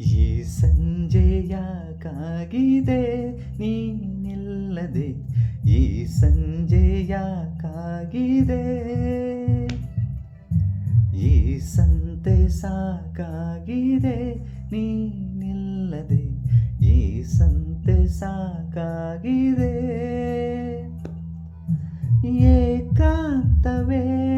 ಈ ಸಂಜೆ ಯಾಕಾಗಿದೆ ನೀನಿಲ್ಲದೆ. ಈ ಸಂಜೆ ಯಾಕಾಗಿದೆ ಈ ಸಂತೆ ಸಾಕಾಗಿದೆ ನೀನಿಲ್ಲದೆ. ಈ ಸಂತೆ ಸಾಕಾಗಿದೆ ಏಕಾಂತವೇ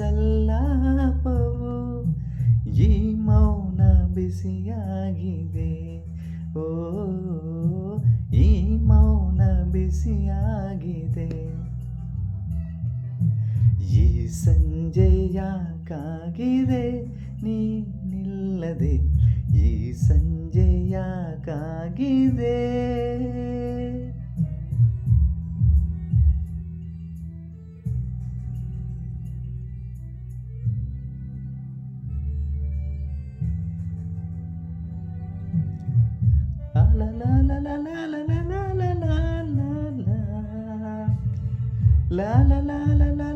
ಸಲ್ಲಾಪವು ಈ ಮೌನ ಬಿಸಿಯಾಗಿದೆ. ಓ ಈ ಮೌನ ಬಿಸಿಯಾಗಿದೆ. ಈ ಸಂಜೆ ಯಾಕಾಗಿದೆ ನೀನಿಲ್ಲದೆ ಈ ಸಂಜೆ La la la la la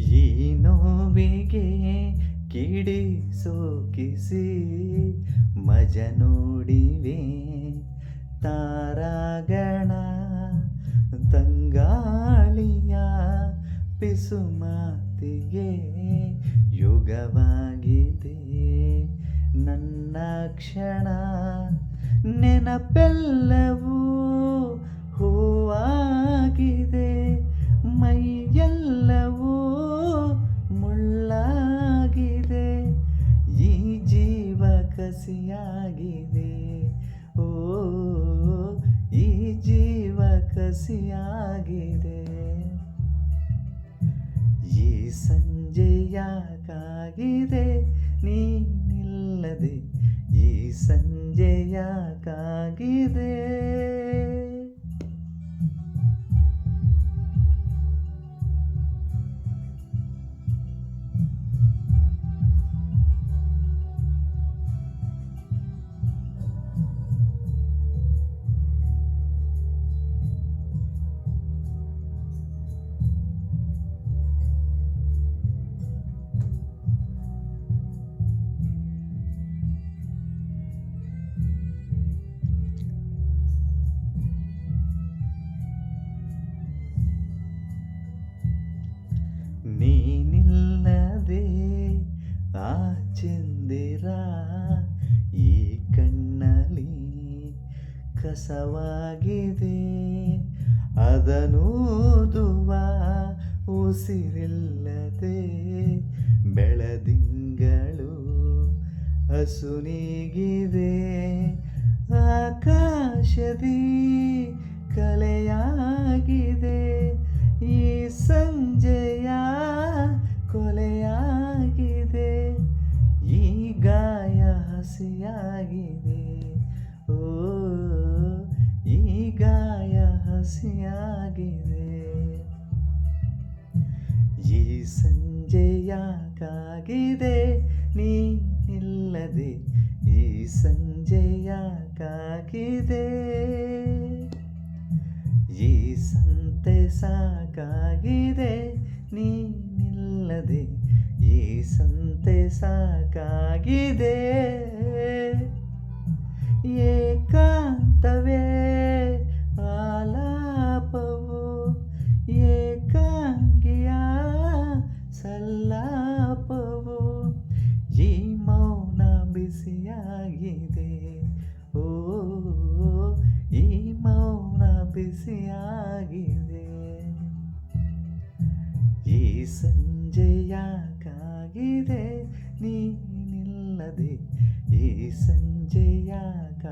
ಈ ನೋವಿಗೆ ಕಿಡಿ ಸೋಕಿಸಿ ಮಜ ನೋಡಿವೆ. ತಾರಾಗಣ ತಂಗಾಳಿಯ ಪಿಸುಮಾತಿಗೆ ಯುಗವಾಗಿದೆ. ನನ್ನ ಕ್ಷಣ ನೆನಪೆಲ್ಲವೂ ಜೀವ ಕಸಿಯಾಗಿದೆ ಈ ಸಂಜೆ ಯಾಕಾಗಿದೆ ನೀನಿಲ್ಲದೆ ಈ ಸಂಜೆ ಯಾಕಾಗಿದೆ ಕಸವಾಗಿದೆ ಅದನೂದುವ ಉಸಿರಿಲ್ಲದೆ ಬೆಳದಿಂಗಳು ಹಸುನೀಗಿದೆ. ಆಕಾಶದಿ ಕಲೆಯಾಗಿದೆ. ಹಸಿಯಾಗಿದೆ ಈ ಸಂಜೆ ಯಾಕಾಗಿದೆ ನೀನಿಲ್ಲದೆ ಈ ಸಂಜೆ ಯಾಕಾಗಿದೆ ಈ ಸಂತೆ ಸಾಕಾಗಿದೆ ನೀನಿಲ್ಲದೆ ಈ ಸಂತೆ ಸಾಕಾಗಿದೆ ಏಕಾಂತವೇ ಸಂಜೆಯಾಕಾಗಿದೆ ನೀನಿಲ್ಲದೆ ಈ ಸಂಜೆಯಾಕಾಗಿದೆ